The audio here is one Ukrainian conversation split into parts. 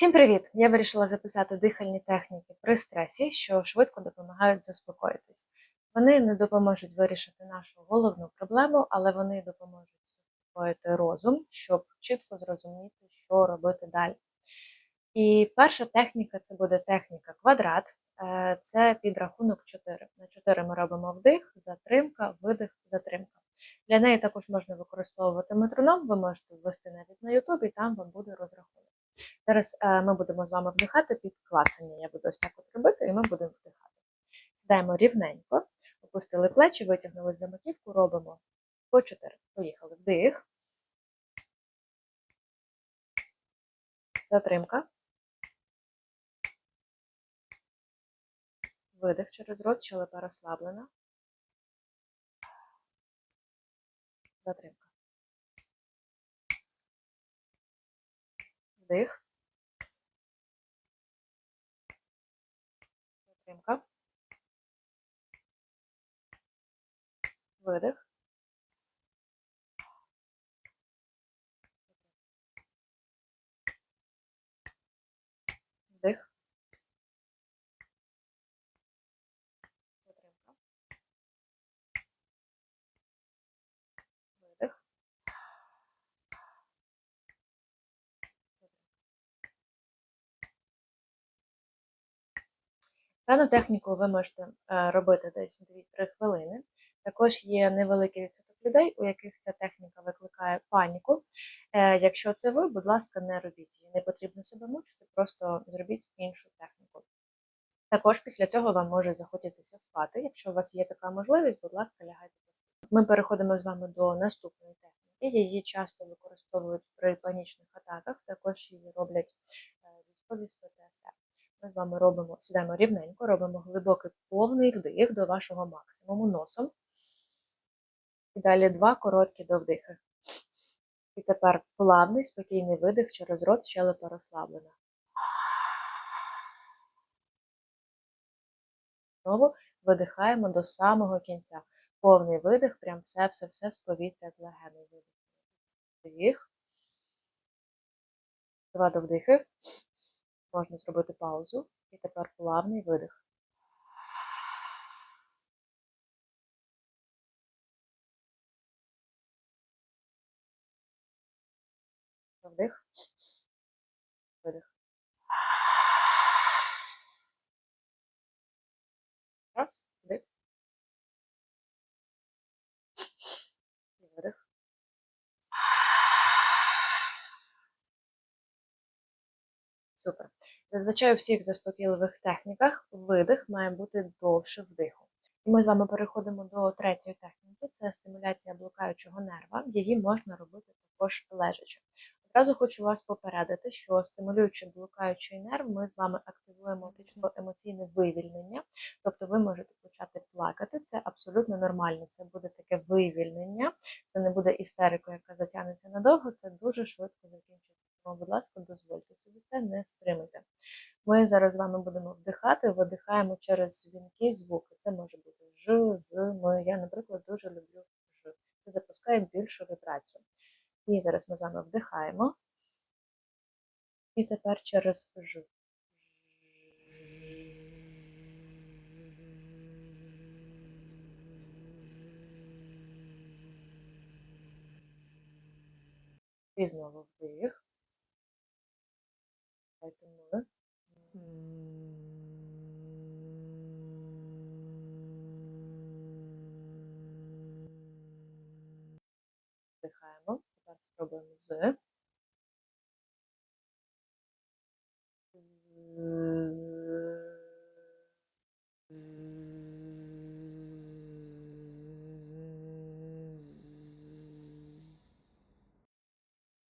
Всім привіт! Я вирішила записати дихальні техніки при стресі, що швидко допомагають заспокоїтись. Вони не допоможуть вирішити нашу головну проблему, але вони допоможуть заспокоїти розум, щоб чітко зрозуміти, що робити далі. І перша техніка це буде техніка квадрат. Е, Це підрахунок 4. На 4 ми робимо вдих, затримка, видих, затримка. Для неї також можна використовувати метроном, ви можете ввести навіть на YouTube, і там вам буде розрахунок. Зараз е, ми будемо з вами вдихати під клацання. Я буду ось так от робити, і ми будемо вдихати. Сідаємо рівненько, опустили плечі, витягнули за маківку, робимо по 4. Поїхали. Вдих. Затримка. Видих через рот, щелепа розслаблена. Затримка. Вдих. Затримка. Видих. Вдих. Затримка. Видих. Дану техніку ви можете е, робити десь 2-3 хвилини. Також є невеликий відсоток людей, у яких ця техніка викликає паніку. Е, Якщо це ви, будь ласка, не робіть її. Не потрібно себе мучити, просто зробіть іншу техніку. Також після цього вам може захотітися спати. Якщо у вас є така можливість, будь ласка, лягайте поспати. Ми переходимо з вами до наступної техніки. Її часто використовують при панічних атаках, також її роблять е, військові з ПТСР. Ми з вами робимо, сідаємо рівненько, робимо глибокий повний вдих до вашого максимуму носом. І далі два короткі довдихи. І тепер плавний, спокійний видих через рот, щелепа розслаблена. Знову видихаємо до самого кінця. Повний видих, прям все-все-все з повітря з легеней. Вдих. Два довдихи. Можна зробити паузу. І тепер плавний видих. Вдих. Видих. Раз. Вдих. І видих. Супер. Зазвичай у всіх заспокійливих техніках видих має бути довше вдиху. І ми з вами переходимо до третьої техніки це стимуляція блукаючого нерва. Її можна робити також лежачи. Одразу хочу вас попередити, що стимулюючи блукаючий нерв, ми з вами активуємо емоційне вивільнення, тобто ви можете почати плакати. Це абсолютно нормально. Це буде таке вивільнення, це не буде істерика, яка затягнеться надовго, це дуже швидко закінчиться. Тому, будь ласка, дозвольте собі це, не стримуйте. Ми зараз з вами будемо вдихати, видихаємо через дзвінки звуки. Це може бути ж, з, ми. Я, наприклад, дуже люблю ж. Це запускає більшу вібрацію. І зараз ми з вами вдихаємо. І тепер через ж. І знову вдих. Давайте ми. Вдихаємо. Тепер спробуємо з.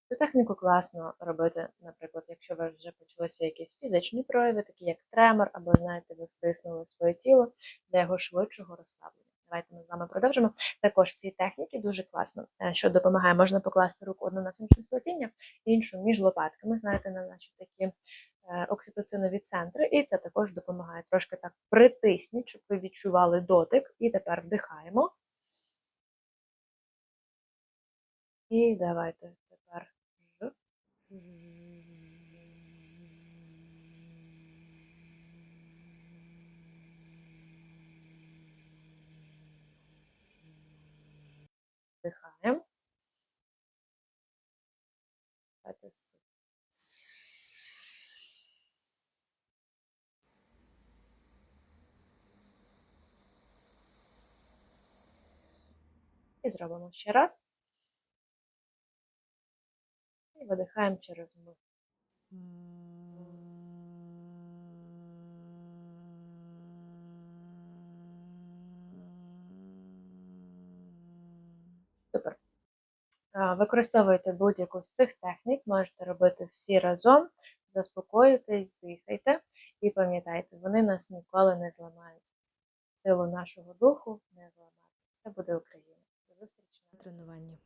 Цю техніку класно робити, наприклад, якщо у вас вже почалися якісь фізичні прояви, такі як тремор, або, знаєте, ви стиснули своє тіло для його швидшого розслаблення. Давайте ми з вами продовжимо. Також в цій техніці дуже класно, е, що допомагає, можна покласти руку одну на сонячне сплетіння, іншу між лопатками, знаєте, на наші такі е, окситоцинові центри, і це також допомагає трошки так притисніть, щоб ви відчували дотик. І тепер вдихаємо. І давайте тепер. Видихаємо. Давайте І зробимо ще раз. І видихаємо через мух. Супер. Використовуйте будь-яку з цих технік, можете робити всі разом, заспокоїтесь, дихайте і пам'ятайте, вони нас ніколи не зламають. Силу нашого духу не зламати. Це буде Україна. До зустрічі на тренуванні.